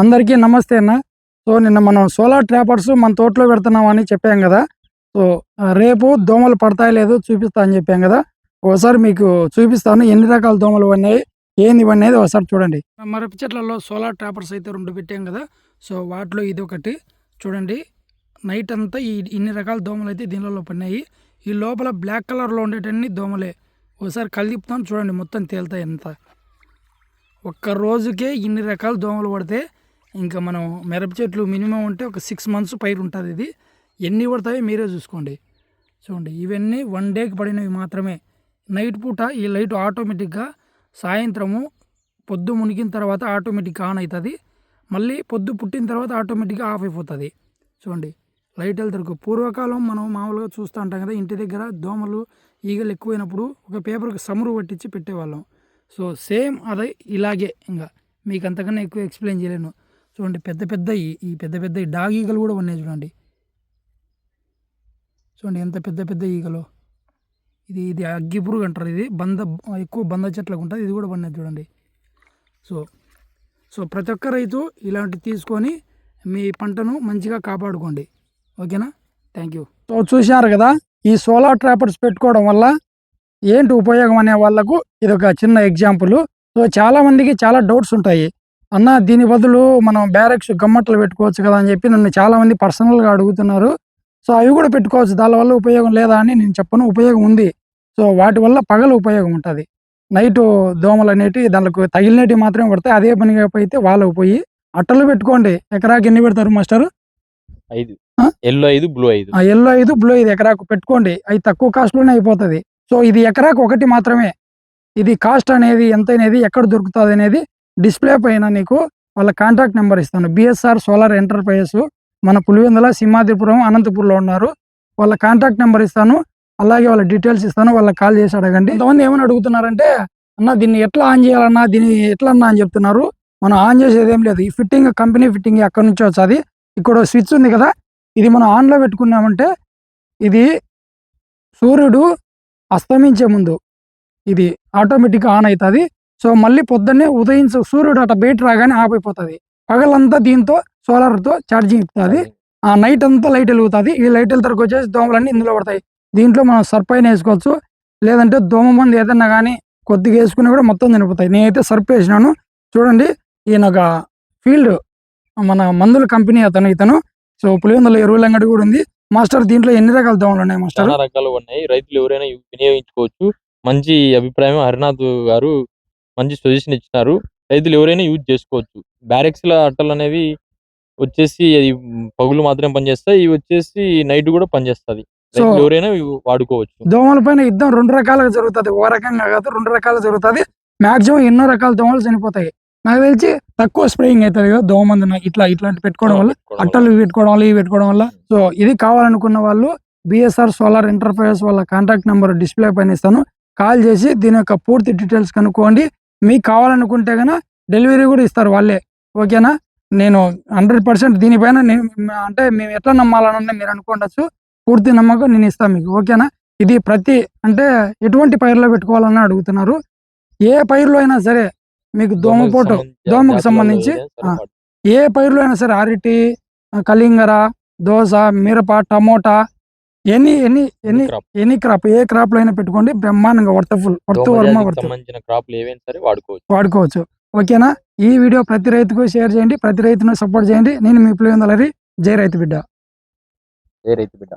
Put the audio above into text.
అందరికీ నమస్తే అన్న. సో నిన్న మనం సోలార్ ట్రాపర్స్ మన తోటలో పెడుతున్నాం అని చెప్పాం కదా. సో రేపు దోమలు పడతాయి లేదు చూపిస్తా అని చెప్పాం కదా. ఒకసారి మీకు చూపిస్తాను ఎన్ని రకాల దోమలు ఉన్నాయి ఏంది ఇవన్నీ ఒకసారి చూడండి. మరప చెట్లలో సోలార్ ట్రాపర్స్ అయితే రెండు పెట్టాం కదా. సో వాటిలో ఇది ఒకటి. చూడండి. నైట్ అంతా ఈ ఇన్ని రకాల దోమలు అయితే దీనిలో పడినాయి. ఈ లోపల బ్లాక్ కలర్లో ఉండేటన్ని దోమలే. ఒకసారి కలిపుతాను చూడండి మొత్తం తేలుతాయి అంతా. ఒక్క రోజుకే ఇన్ని రకాల దోమలు పడితే ఇంకా మనం మిరప చెట్లు మినిమం ఉంటే ఒక సిక్స్ మంత్స్ పైరు ఉంటుంది ఇది. ఎన్ని పడతాయో మీరే చూసుకోండి. చూడండి ఇవన్నీ వన్ డేకి పడినవి మాత్రమే. నైట్ పూట ఈ లైట్ ఆటోమేటిక్గా సాయంత్రము పొద్దు మునిగిన తర్వాత ఆటోమేటిక్గా ఆన్ అవుతుంది మళ్ళీ పొద్దు పుట్టిన తర్వాత ఆటోమేటిక్గా ఆఫ్ అయిపోతుంది. చూడండి లైట్ వెళ్తారు పూర్వకాలం మనం మామూలుగా చూస్తూ ఉంటాం కదా ఇంటి దగ్గర దోమలు ఈగలు ఎక్కువైనప్పుడు ఒక పేపర్కి సమురు పట్టించి పెట్టేవాళ్ళం. సో సేమ్ అదే ఇలాగే. ఇంకా మీకు అంతకన్నా ఎక్కువ ఎక్స్ప్లెయిన్ చేయలేను. చూడండి పెద్ద పెద్ద ఈ- పెద్ద పెద్ద డాగ్ ఈగలు కూడా ఉన్నాయి చూడండి. చూడండి ఎంత పెద్ద పెద్ద ఈగలు. ఇది ఇది అగ్గి పురుగు అంటారు. ఇది బంద ఎక్కువ బంద చెట్లకు ఉంటుంది. ఇది కూడా పడినది చూడండి. సో సో ప్రతి ఒక్క రైతు ఇలాంటివి తీసుకొని మీ పంటను మంచిగా కాపాడుకోండి. ఓకేనా? థ్యాంక్ యూ సో చూశారు కదా ఈ సోలార్ ట్రాపర్స్ పెట్టుకోవడం వల్ల ఏంటి ఉపయోగం అనే వాళ్ళకు ఇది ఒక చిన్న ఎగ్జాంపుల్. సో చాలా మందికి చాలా డౌట్స్ ఉంటాయి. అన్న దీని బదులు మనం బ్యారెక్స్ గమ్మట్లు పెట్టుకోవచ్చు కదా అని చెప్పి నన్ను చాలా మంది పర్సనల్గా అడుగుతున్నారు. సో అవి కూడా పెట్టుకోవచ్చు. దానివల్ల ఉపయోగం లేదా అని నేను చెప్పను. ఉపయోగం ఉంది. సో వాటి వల్ల పగలు ఉపయోగం ఉంటుంది. నైట్ దోమలు అనేటివి దానికి తగిలినవి మాత్రమే పడతాయి. అదే పనిగా పోయితే వాళ్ళకు పోయి అట్టలు పెట్టుకోండి. ఎకరాకి ఎన్ని పెడతారు మాస్టర్? ఐదు? ఎల్లో ఐదు బ్లూ ఐదు. ఆ ఎల్లో ఐదు బ్లూ ఐదు ఎకరాకు పెట్టుకోండి. అవి తక్కువ కాస్ట్లోనే అయిపోతుంది. సో ఇది ఎకరాకు ఒకటి మాత్రమే. ఇది కాస్ట్ అనేది ఎంత అనేది ఎక్కడ దొరుకుతుంది అనేది డిస్ప్లే పైన నీకు వాళ్ళ కాంటాక్ట్ నెంబర్ ఇస్తాను. BSR solar enterprises. మన పులివెందుల సింహాద్రిపురం అనంతపూర్లో ఉన్నారు. వాళ్ళ కాంటాక్ట్ నెంబర్ ఇస్తాను. అలాగే వాళ్ళ డీటెయిల్స్ ఇస్తాను. వాళ్ళకి కాల్ చేసి అడగండి. కొంతమంది ఏమని అడుగుతున్నారంటే అన్న దీన్ని ఎట్లా ఆన్ చేయాలన్నా దీన్ని ఎట్లా అన్నా అని చెప్తున్నారు. మనం ఆన్ చేసేది ఏం లేదు. ఈ ఫిట్టింగ్ కంపెనీ ఫిట్టింగ్ అక్కడ నుంచి వచ్చేది ఇక్కడ స్విచ్ ఉంది కదా ఇది మనం ఆన్లో పెట్టుకున్నామంటే ఇది సూర్యుడు అస్తమించే ముందు ఇది ఆటోమేటిక్గా ఆన్ అవుతుంది. సో మళ్ళీ పొద్దున్నే ఉదయించ సూర్యుడు అట బయట రాగానే ఆఫ్ అయిపోతుంది పగలంతా దీంతో సోలార్తో ఛార్జింగ్ ఇస్తుంది ఆ నైట్ అంతా లైట్ వెలుగుతుంది. ఈ లైట్ వెళ్తారికి వచ్చేసి దోమలన్నీ ఇందులో పడతాయి. దీంట్లో మనం సర్పైన వేసుకోవచ్చు. లేదంటే దోమ మంది ఏదన్నా కానీ కొద్దిగా వేసుకుని కూడా మొత్తం చనిపోతాయి నేనైతే సర్ప్ వేసినాను. చూడండి ఈయన ఒక ఫీల్డ్ మన మందుల కంపెనీ అతను ఇతను. సో పులివెందుల ఎరువుల అంగడి కూడా ఉంది. మాస్టర్ దీంట్లో ఎన్ని రకాల దోమలు ఉన్నాయి మాస్టర్? రకాలు ఉన్నాయి. రైతులు ఎవరైనా వినియోగించుకోవచ్చు. మంచి అభిప్రాయం హరినాథ్ గారు మంచి సజెషన్ ఇచ్చినారు. రైతులు ఎవరైనా యూజ్ చేసుకోవచ్చు. బ్యారెక్స్ ల అట్టలు అనేవి వచ్చేసి అది పగులు మాత్రమే పనిచేస్తాయి. ఇవి వచ్చేసి నైట్ కూడా పనిచేస్తది. ఎవరైనా వాడుకోవచ్చు. దోమల పైన యుద్ధం రెండు రకాలుగా జరుగుతుంది. ఒక రకంగా కాదు రెండు రకాలుగా జరుగుతుంది. మాక్సిమం ఎన్నో రకాల దోమలు చనిపోతాయి. నాకు తెలిసి తక్కువ స్ప్రేయింగ్ అవుతుంది కదా దోమ మందు నాకు ఇట్లా ఇట్లాంటి పెట్టుకోవడం వల్ల అట్టలు పెట్టుకోవడం వల్ల ఇవి పెట్టుకోవడం వల్ల. సో ఇది కావాలనుకున్న వాళ్ళు బిఎస్ఆర్ సోలార్ ఎంటర్ప్రైజెస్ వాళ్ళ కాంటాక్ట్ నెంబర్ డిస్ప్లే పైన ఇస్తాను. కాల్ చేసి దీని యొక్క పూర్తి డీటెయిల్స్ కనుక్కోండి. మీకు కావాలనుకుంటే కనుక డెలివరీ కూడా ఇస్తారు వాళ్ళే. ఓకేనా? నేను హండ్రెడ్ పర్సెంట్ దీనిపైన నేను అంటే మేము ఎట్లా నమ్మాలని మీరు అనుకోండొచ్చు. పూర్తి నమ్మకం నేను ఇస్తాను మీకు. ఓకేనా? ఇది ప్రతి అంటే ఎటువంటి పైర్లో పెట్టుకోవాలని అడుగుతున్నారు. ఏ పైరులో అయినా సరే మీకు దోమపోటు దోమకు సంబంధించి. ఏ పైరులో అయినా సరే అరటి కలింగర దోస మిరప tomato any any any any crop. ఏ క్రాప్లో అయినా పెట్టుకోండి. బ్రహ్మాండంగా వర్తఫుల్ వర్తు వర్మ వర్తు సంబంధించిన క్రాప్లు ఏవైనా సరే వాడుకోవచ్చు. వాడుకోవచ్చు. ఓకేనా? ఈ వీడియో ప్రతి రైతుకు షేర్ చేయండి. ప్రతి రైతును సపోర్ట్ చేయండి. నేను మీ పులివెందలరి జై రైతు బిడ్డ. ఏ రైతు బిడ్డ.